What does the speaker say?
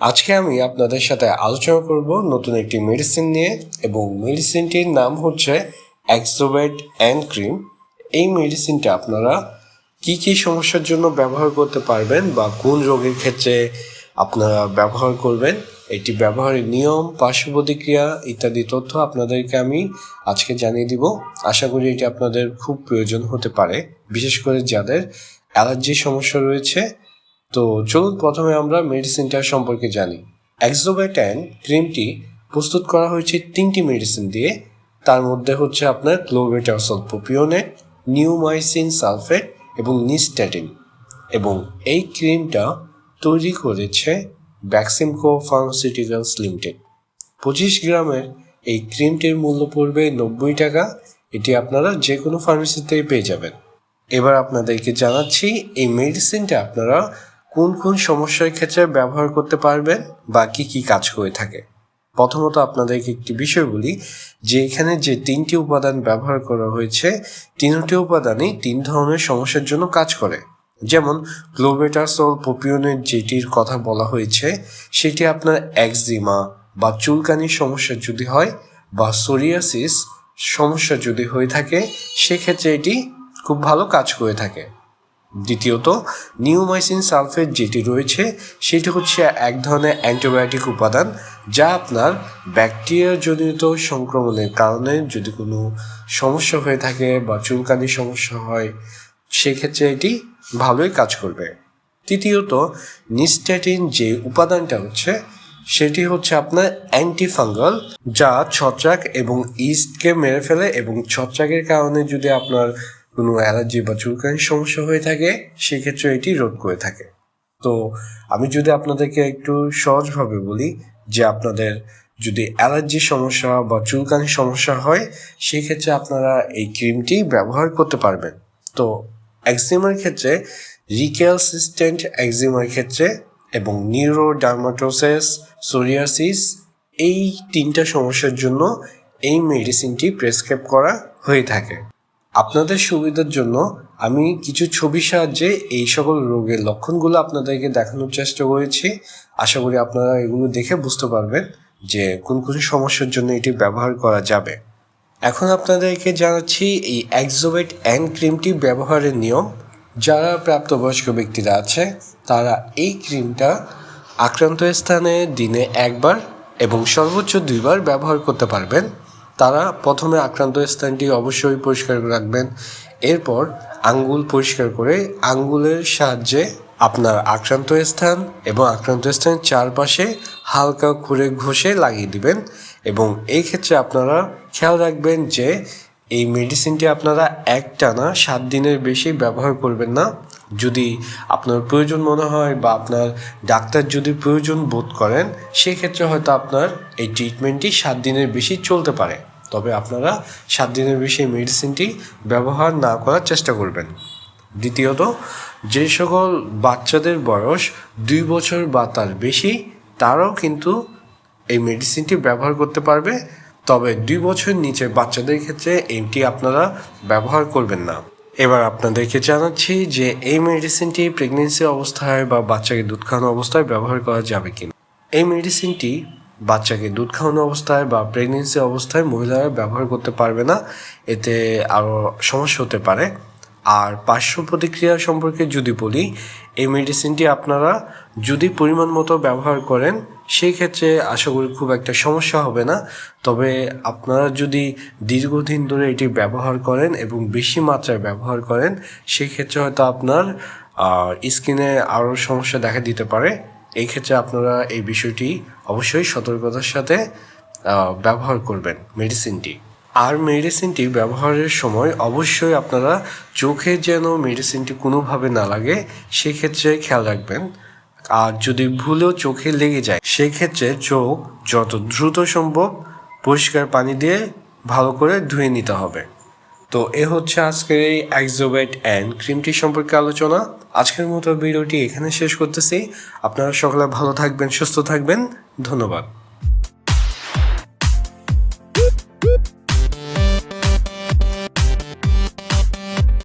আজকে আমি আপনাদের সাথে আলোচনা করব নতুন একটি মেডিসিন নিয়ে এবং মেডিসিনটির নাম হচ্ছে এক্সোভেট অ্যান্ড ক্রিম এই মেডিসিনটা আপনারা কি কি সমস্যার জন্য ব্যবহার করতে পারবেন বা কোন রোগের ক্ষেত্রে আপনারা ব্যবহার করবেন, এটি ব্যবহারের নিয়ম পার্শ্ব প্রতিক্রিয়া ইত্যাদি তথ্য আপনাদেরকে আমি আজকে জানিয়ে দিব। আশা করি এটি আপনাদের খুব প্রয়োজন হতে পারে, বিশেষ করে যাদের অ্যালার্জির সমস্যা রয়েছে। তো চলুন প্রথমে আমরা মেডিসিনটার সম্পর্কে জানি। এক্সোব্যাটান ক্রিমটি প্রস্তুত করা হয়েছে তিনটি মেডিসিন দিয়ে। তার মধ্যে হচ্ছে আপনার ক্লোবেটাসল প্রোপিওনেট নিউমাইসিন সালফেট এবং নিস্ট্যাটিন এবং এই ক্রিমটা তৈরি করেছে ভ্যাক্সিমকো ফার্মাসিউটিক্যালস লিমিটেড পঁচিশ গ্রামের এই ক্রিমটির মূল্য পড়বে নব্বই টাকা। এটি আপনারা যে কোনো ফার্মেসিতেই পেয়ে যাবেন। এবার আপনাদেরকে জানাচ্ছি, এই মেডিসিনটা আপনারা কোন কোন সমস্যার ক্ষেত্রে ব্যবহার করতে পারবেন বা কি কি কাজ করে থাকে? প্রথমত আপনাদেরকে একটি বিষয় বলি যে এখানে যে তিনটি উপাদান ব্যবহার করা হয়েছে, তিনটি উপাদানই তিন ধরনের সমস্যার জন্য কাজ করে। যেমন ক্লোবেটাসল পপিওনের যেটির কথা বলা হয়েছে, সেটি আপনার একজিমা বা চুলকানির সমস্যা যদি হয় বা সোরিয়াসিস সমস্যা যদি হয়ে থাকে, সেক্ষেত্রে এটি খুব ভালো কাজ করে থাকে। দ্বিতীয়ত, নিউমাইসিন সালফেট যেটি রয়েছে, সেটি হচ্ছে এক ধরনের অ্যান্টিবায়োটিক উপাদান যা আপনার ব্যাকটেরিয়া জনিত সংক্রমণের কারণে যদি কোনো সমস্যা হয়ে থাকে বা চুলকানির সমস্যা হয়, সেক্ষেত্রে এটি ভালোই কাজ করবে। তৃতীয়ত নিস্ট্যাটিন যে উপাদানটা হচ্ছে, সেটি হচ্ছে আপনার অ্যান্টিফাঙ্গাল, যা ছত্রাক এবং ইস্টকে মেরে ফেলে এবং ছত্রাকের কারণে যদি আপনার কোনো অ্যালার্জি বা চুলকানির সমস্যা হয়ে থাকে সেক্ষেত্রে এটি রোধ করে থাকে। তো আমি যদি আপনাদেরকে একটু সহজভাবে বলি যে আপনাদের যদি অ্যালার্জির সমস্যা বা চুলকানির সমস্যা হয়, সেক্ষেত্রে আপনারা এই ক্রিমটি ব্যবহার করতে পারবেন। তো একজিমার ক্ষেত্রে রিক্যালসিস্টেন্ট একজিমার ক্ষেত্রে এবং নিউরোডার্মাটোসিস, সোরিয়াসিস, এই তিনটা সমস্যার জন্য এই মেডিসিনটি প্রেসক্রাইব করা হয়ে থাকে। আপনাদের সুবিধার জন্য আমি কিছু ছবির সাহায্যে এই সকল রোগের লক্ষণগুলো আপনাদেরকে দেখানোর চেষ্টা করেছি। আশা করি আপনারা এগুলো দেখে বুঝতে পারবেন যে কোন কোন সমস্যার জন্য এটি ব্যবহার করা যাবে। এখন আপনাদেরকে জানাচ্ছি এই এক্সোভেট অ্যান্ড ক্রিমটি ব্যবহারের নিয়ম। যারা প্রাপ্তবয়স্ক ব্যক্তিরা আছে, তারা এই ক্রিমটা আক্রান্ত স্থানে দিনে একবার এবং সর্বোচ্চ দুইবার ব্যবহার করতে পারবেন। তারা প্রথমে আক্রান্ত স্থানটি অবশ্যই পরিষ্কার রাখবেন। এরপর আঙ্গুল পরিষ্কার করে আঙ্গুলের সাহায্যে আপনার আক্রান্ত স্থান এবং আক্রান্ত স্থানের চারপাশে হালকা খুঁড়ে ঘষে লাগিয়ে দিবেন এবং এই ক্ষেত্রে আপনারা খেয়াল রাখবেন যে এই মেডিসিনটি আপনারা এক টানা সাত দিনের বেশি ব্যবহার করবেন না। যদি আপনার প্রয়োজন মনে হয় বা আপনার ডাক্তার যদি প্রয়োজন বোধ করেন, সেক্ষেত্রে হয়তো আপনার এই ট্রিটমেন্টটি সাত দিনের বেশি চলতে পারে। তবে আপনারা সাত দিনের বেশি মেডিসিনটি ব্যবহার না করার চেষ্টা করবেন। দ্বিতীয়ত, যে সকল বাচ্চাদের বয়স দুই বছর বা তার বেশি, তারাও কিন্তু এই মেডিসিনটি ব্যবহার করতে পারবে। তবে দুই বছর নিচে বাচ্চাদের ক্ষেত্রে এটি আপনারা ব্যবহার করবেন না। এবার আপনাদেরকে জানাচ্ছি যে এই মেডিসিনটি প্রেগনেন্সি অবস্থায় বা বাচ্চাকে দুধ খাওয়ানো অবস্থায় ব্যবহার করা যাবে কিনা। এই মেডিসিনটি বাচ্চাকে দুধ খাওয়ানো অবস্থায় বা প্রেগনেন্সি অবস্থায় মহিলারা ব্যবহার করতে পারবে না, এতে আরও সমস্যা হতে পারে। আর পার্শ্ব প্রতিক্রিয়া সম্পর্কে যদি বলি, এই মেডিসিনটি আপনারা যদি পরিমাণ মতো ব্যবহার করেন, সেই ক্ষেত্রে আশা করি খুব একটা সমস্যা হবে না। তবে আপনারা যদি দীর্ঘদিন ধরে এটি ব্যবহার করেন এবং বেশি মাত্রায় ব্যবহার করেন, সেই ক্ষেত্রে হয়তো আপনার স্কিনে আরও সমস্যা দেখা দিতে পারে। এই ক্ষেত্রে আপনারা এই বিষয়টি অবশ্যই সতর্কতার সাথে ব্যবহার করবেন মেডিসিনটি। আর মেডিসিনটি ব্যবহারের সময় অবশ্যই আপনারা চোখে যেন মেডিসিনটি কোনোভাবে না লাগে, সেক্ষেত্রে খেয়াল রাখবেন। আর যদি ভুলেও চোখে লেগে যায়, সেক্ষেত্রে চোখ যত দ্রুত সম্ভব পরিষ্কার পানি দিয়ে ভালো করে ধুয়ে নিতে হবে। তো এ হচ্ছে আজকের এই এক্সোবেট অ্যান্ড ক্রিমটি সম্পর্কে আলোচনা। আজকের মতো ভিডিওটি এখানে শেষ করতেছি। আপনারা সকলে ভালো থাকবেন, সুস্থ থাকবেন। ধন্যবাদ।